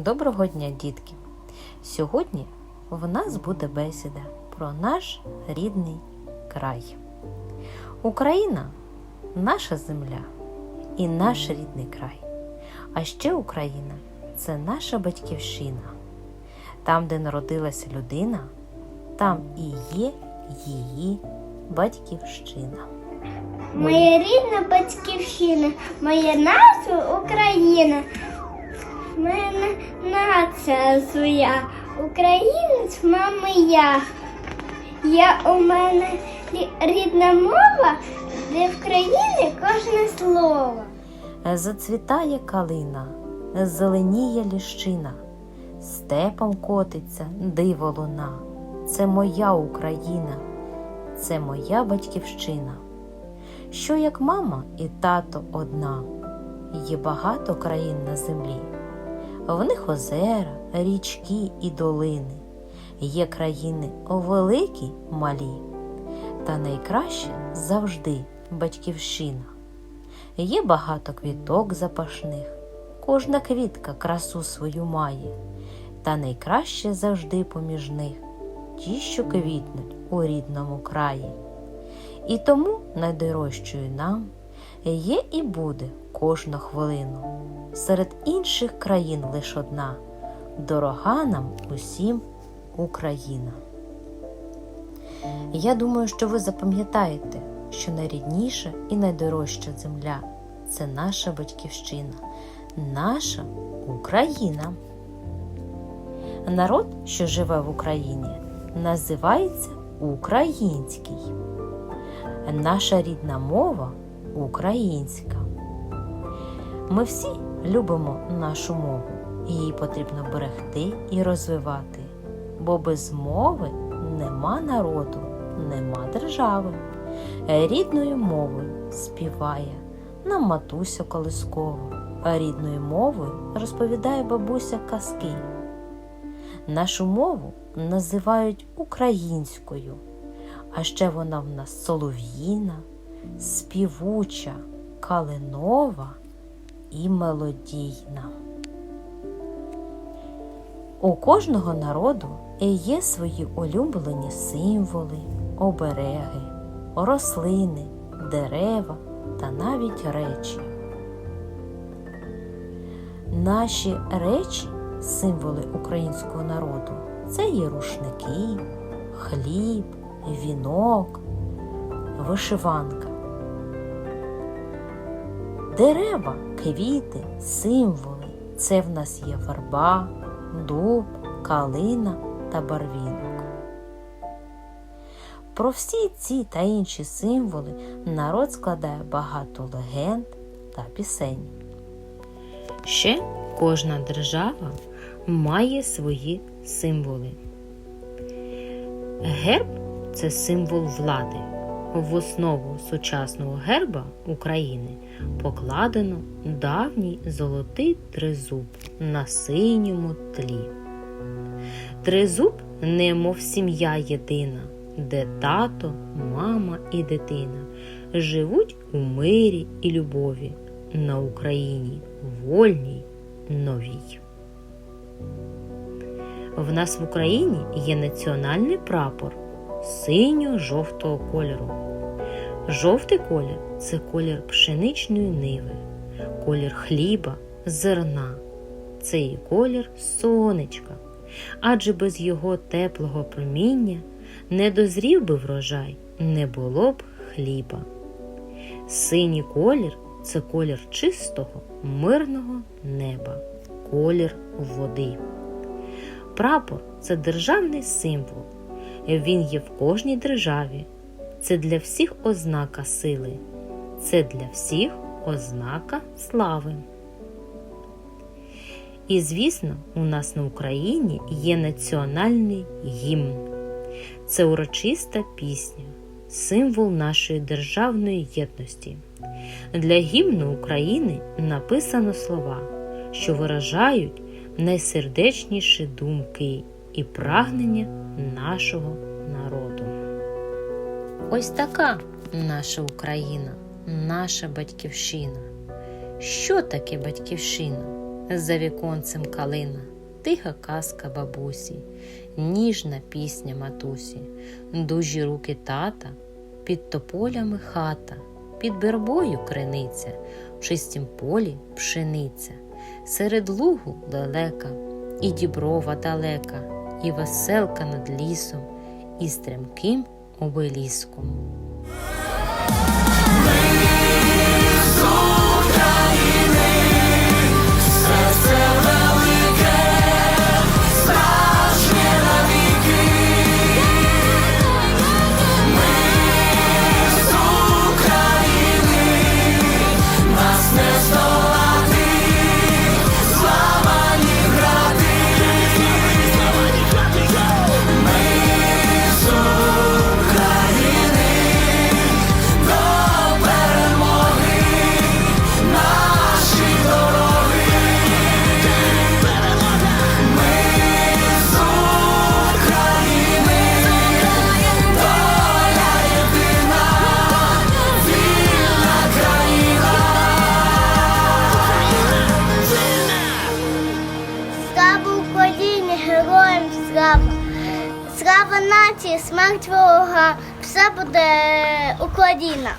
Доброго дня, дітки! Сьогодні в нас буде бесіда про наш рідний край. Україна наша земля і наш рідний край. А ще Україна це наша батьківщина. Там, де народилася людина, там і є її батьківщина. Моя рідна батьківщина, моя назва Україна. Мене нація своя, українець, мама я. Я у мене рі- рідна мова, де в країні кожне слово. Зацвітає калина, зеленіє ліщина, степом котиться диво луна. Це моя Україна, це моя батьківщина. Що як мама і тато одна, є багато країн на землі. В них озера, річки і долини. Є країни великі, малі, та найкраще завжди батьківщина. Є багато квіток запашних, кожна квітка красу свою має, та найкраще завжди поміж них ті, що квітнуть у рідному краї. І тому найдорожчою нам є і буде кожну хвилину. Серед інших країн лиш одна, дорога нам усім Україна. Я думаю, що ви запам'ятаєте, що найрідніша і найдорожча земля це наша батьківщина, наша Україна. Народ, що живе в Україні, називається український. Наша рідна мова українська. Ми всі любимо нашу мову, її потрібно берегти і розвивати, бо без мови нема народу, нема держави. Рідною мовою співає нам матуся колискова, а рідною мовою розповідає бабуся казки. Нашу мову називають українською, а ще вона в нас солов'їна, співуча, калинова і мелодійна. У кожного народу є свої улюблені символи, обереги, рослини, дерева та навіть речі. Наші речі, символи українського народу, це є рушники, хліб, вінок, вишиванка. Дерева, квіти, символи це в нас є верба, дуб, калина та барвінок. Про всі ці та інші символи народ складає багато легенд та пісень. Ще кожна держава має свої символи. Герб це символ влади. В основу сучасного герба України покладено давній золотий тризуб на синьому тлі. Тризуб немов сім'я єдина, де тато, мама і дитина живуть у мирі і любові на Україні вольній, новій. В нас в Україні є національний прапор синьо-жовтого кольору. Жовтий колір це колір пшеничної ниви, колір хліба, зерна, це і колір сонечка, адже без його теплого проміння не дозрів би врожай, не було б хліба. Синій колір це колір чистого, мирного неба, колір води. Прапор це державний символ. Він є в кожній державі. Це для всіх ознака сили, це для всіх ознака слави. І, звісно, у нас на Україні є національний гімн. Це урочиста пісня, символ нашої державної єдності. Для гімну України написано слова, що виражають найсердечніші думки і прагнення нашого народу. Ось така наша Україна, наша батьківщина. Що таке батьківщина? За віконцем калина, тиха казка бабусі, ніжна пісня матусі, дужі руки тата, під тополями хата, під вербою криниця, в чистім полі пшениця, серед лугу далека, і діброва далека, і веселка над лісом, і стрімким обеліском. Слава! Слава нації, смерть ворога, все буде Україна!